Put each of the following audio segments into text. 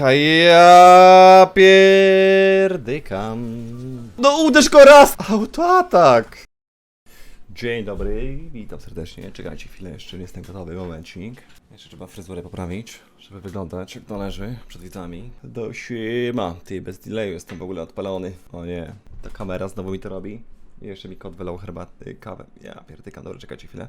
A ja pierdykam. No uderz go raz! Autoatak! Dzień dobry, witam serdecznie. Czekajcie chwilę, jeszcze nie jestem gotowy, momencik. Jeszcze trzeba fryzurę poprawić, żeby wyglądać jak należy przed widzami. Do siema, ty bez delayu jestem w ogóle odpalony. O nie, ta kamera znowu mi to robi. Jeszcze mi kot wylał herbaty, kawę. Ja pierdykam, dobra, czekajcie chwilę.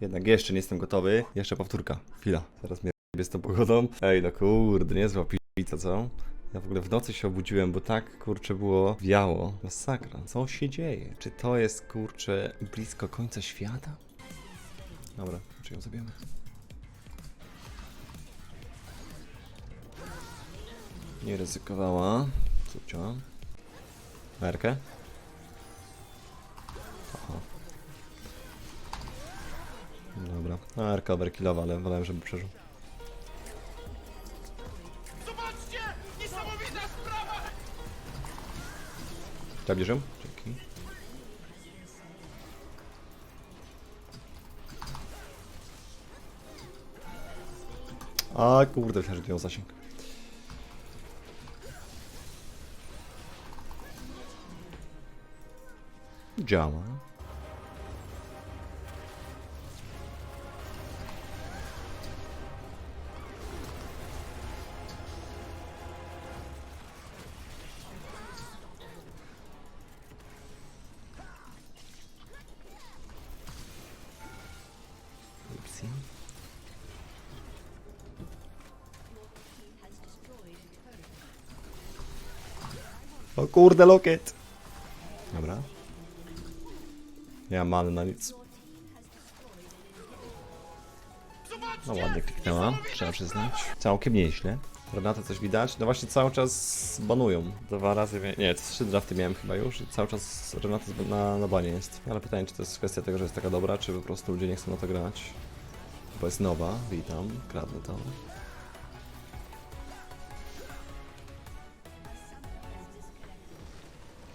Jednak jeszcze nie jestem gotowy. Jeszcze powtórka, chwila. Zaraz mnie z tą pogodą. Ej, no kurde, niezła pizza, co? Ja w ogóle w nocy się obudziłem, bo tak, kurczę, było wiało. Masakra. Co się dzieje? Czy to jest, kurczę, blisko końca świata? Dobra, czy ją zabijemy? Nie ryzykowała. Cócia. Merkę? Aha. Dobra. Merka overkillowa, ale wolałem, żeby przeżył. Zabierz ją? Dzięki. A kurde, myślałem, że zasięg. Działa. O kurde, lokiet! Dobra. Nie mam na nic. No ładnie kliknęła, trzeba przyznać. Całkiem nieźle. Renata coś widać? No właśnie cały czas banują. Dwa razy, nie, trzy drafty miałem chyba już i cały czas Renata na, na banie jest. Ale pytanie, czy to jest kwestia tego, że jest taka dobra, czy po prostu ludzie nie chcą na to grać. Bo jest nowa, witam, kradnę to.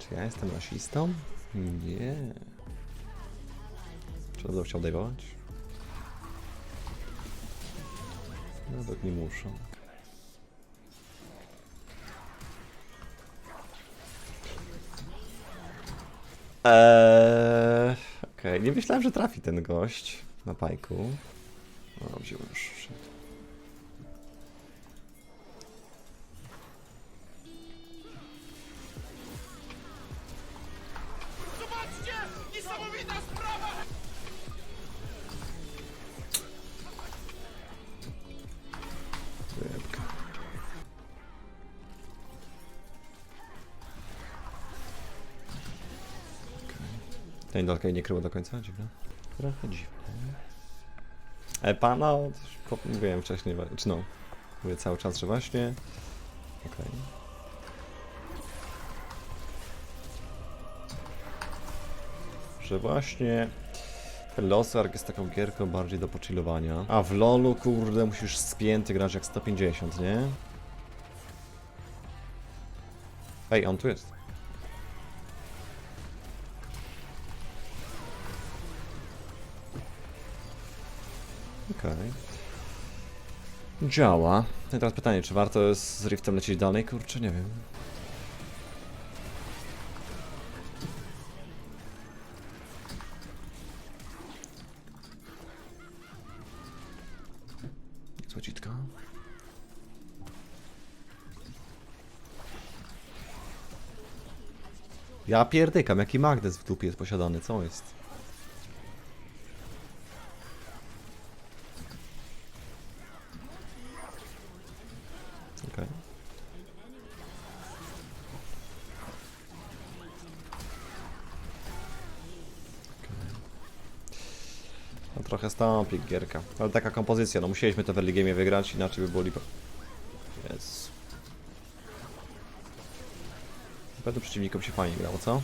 Czy ja jestem rasistą? Nie. Czy będę chciał dajwować? Nawet nie muszę. Eee, Okej, nie myślałem, że trafi ten gość na pajku. O, wziąłem już. Ten dolka nie kryło do końca, dziwne. Trochę dziwne. E, pana, po- mówiłem wcześniej, czy no, mówię cały czas, że właśnie. Okej. Że właśnie Losark jest taką gierką bardziej do pochillowania. A w LoLu, kurde, musisz spięty grać jak 150, nie? Ej, on tu jest. Działa. No i teraz pytanie, czy warto jest z Riftem lecieć dalej? Kurczę, nie wiem. Złocitka. Ja pierdykam, jaki magnes w dupie jest posiadany, co jest? Okej. No trochę stąpi gierka, ale taka kompozycja, no musieliśmy to w early game wygrać, inaczej by było lipa. Jest. Pewnym przeciwnikom się fajnie grało, co?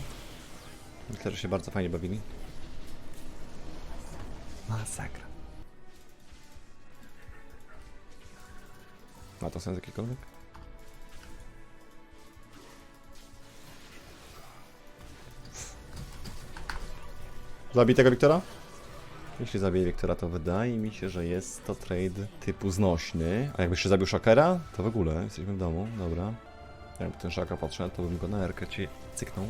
Myślę, że się bardzo fajnie bawili. Masakra. Ma to sens jakikolwiek? Zabij tego Wiktora? Jeśli zabiję Wiktora, to wydaje mi się, że jest to trade typu znośny. A jakbyś jeszcze zabił Shakera, to w ogóle jesteśmy w domu, dobra. Jakby ten Shaka podszedł, to bym go na erkę ci cyknął.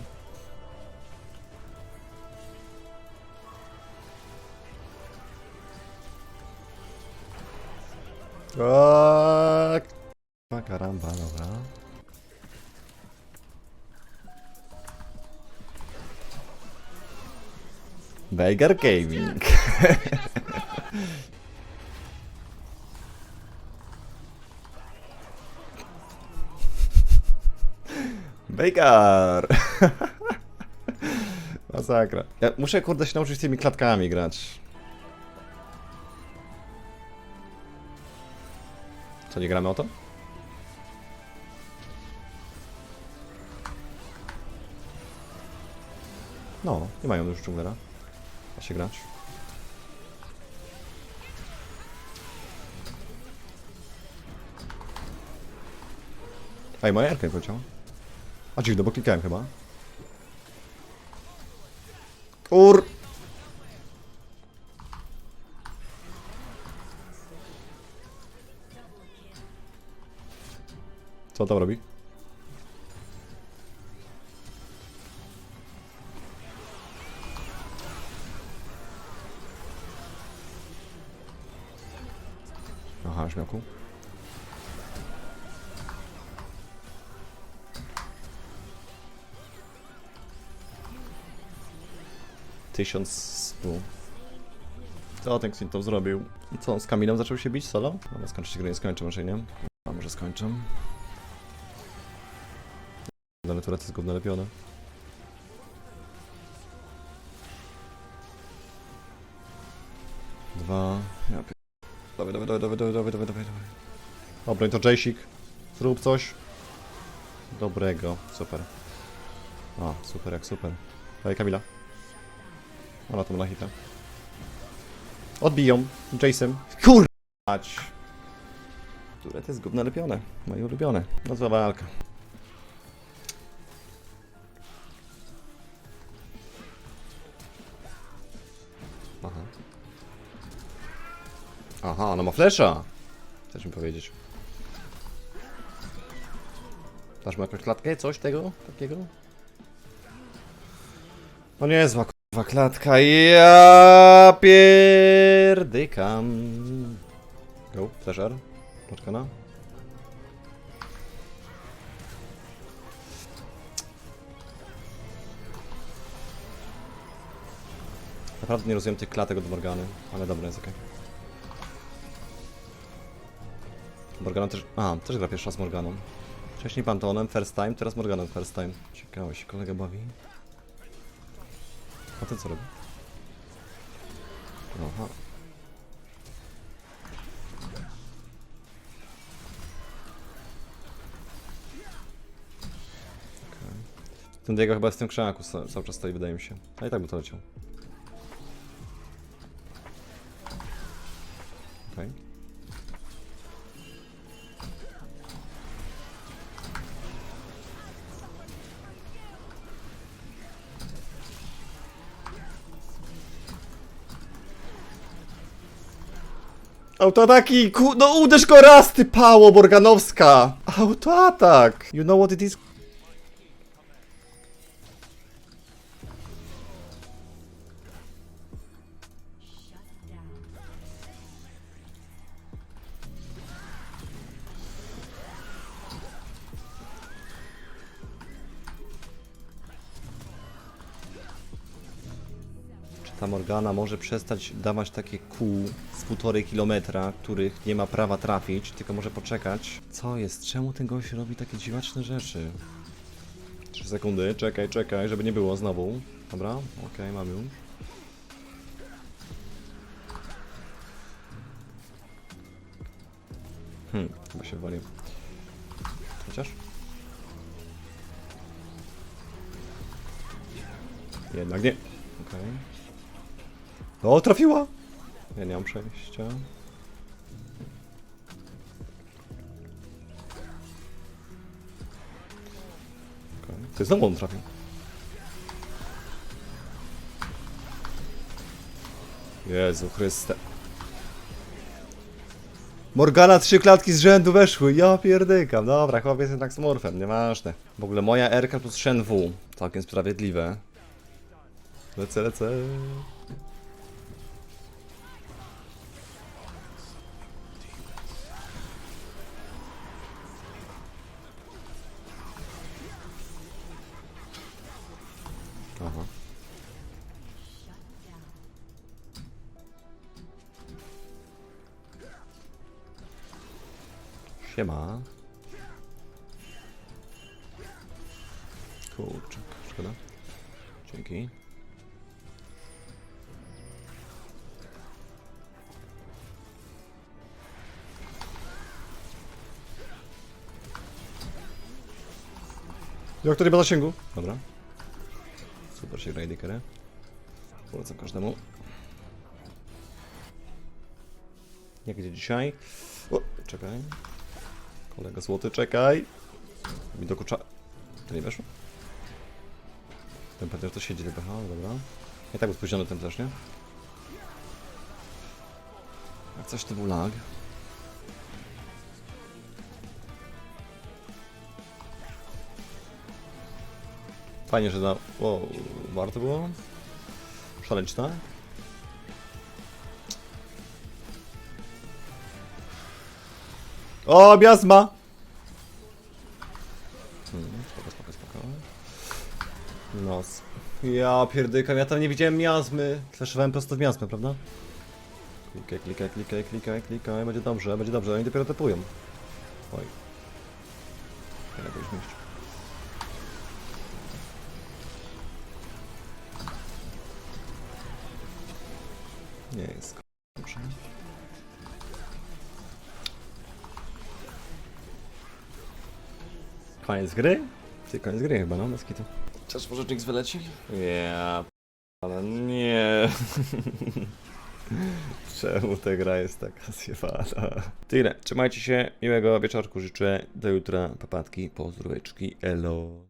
Tak. Karamba, dobra. Veigar Gaming. Veigar! Masakra. Ja muszę kurde się nauczyć tymi klatkami grać. Co, nie gramy o to? No, nie mają już dżunglera. Da się grać. Ej, moja nie poleciała. A dziwne, bo klikałem chyba. Kur... Co tam robi? Aha, śmiałku. Tysiąc stu. Co ten Xin to zrobił? I co, on z Kamilem zaczął się bić solo? No, skończyć gry nie skończę, może nie? A może skończę? Ale to jest gówno lepione. Dwa. Ja pi... Dawaj, dawaj, dawaj, dawaj, dawaj, dawaj, dawaj, dawaj. Dobra, i to Jaysik. Zrób coś. Dobrego. Super. A, super jak super. Dawaj Kamila. Ona tam na hita. Odbiją. Jason. Kur... Mać. Które to jest gówno lepione. Moje ulubione. No zła walka. Aha, ona ma flesza. Chcesz mi powiedzieć. Dasz mu jakąś klatkę? Coś tego? Takiego? No niezła kurwa klatka. Ja pierdykam. Go, flesher. Poczekana. Naprawdę nie rozumiem tych klatek od Morgany, ale dobra, jest okej. Morgana też... A, też gra pierwsza z Morganą. Wcześniej Pantonem, first time, teraz Morganą first time. Ciekawe się kolega bawi. A ten co robi? Aha. Ten Diego chyba jest w tym krzaku ca- cały czas stoi, wydaje mi się. A i tak by to leciał. Autoataki! Ku... No uderz go raz, ty pało Borganowska! Autoatak! You know what it is? Czy ta Morgana może przestać dawać takie kół z półtorej kilometra, których nie ma prawa trafić, tylko może poczekać? Co jest? Czemu ten gość robi takie dziwaczne rzeczy? 3 sekundy, czekaj, czekaj, żeby nie było znowu. Dobra, okej, mam już. Hmm, chyba się walił. Chociaż? Jednak nie. Okej. O, trafiła! Ja nie mam przejścia. Okej. To znowu on trafił. Jezu Chryste. Morgana trzy klatki z rzędu weszły, ja pierdykam. Dobra, chłopiec jest jednak smurfem, nieważne. W ogóle moja RK plus Shen W. Całkiem sprawiedliwe. Lecę, lecę. Siema. Kurczę, szkoda. Dzięki. Jak to nie ma zasięgu? Dobra. Super się gra Dickery. Polecam każdemu. Jak idzie dzisiaj? O, czekaj. Kolega złoty, czekaj. Mi dokucza... To nie weszło? Ten pewnie to siedzi tylko, aha, dobra. I tak był spóźniony ten też, nie? Jak coś to był lag. Fajnie, że na... O, warto było? Szaleć, O, miazma! Hmm, spoko, spoko, spoko. Nos. Ja pierdykam, ja tam nie widziałem miazmy. Flashowałem prosto w miazmę, prawda? Klikaj, klikaj, klikaj, klikaj, klikaj, będzie dobrze, będzie dobrze, oni dopiero tepują. Oj. Ja. Koniec gry? Ty, koniec gry chyba, no, bez kitu. Czas może Jinx wyleci? Ja... Ale nie... Czemu ta gra jest taka zjebana? Tyle, trzymajcie się, miłego wieczorku życzę, do jutra, papatki, pozdróweczki, elo.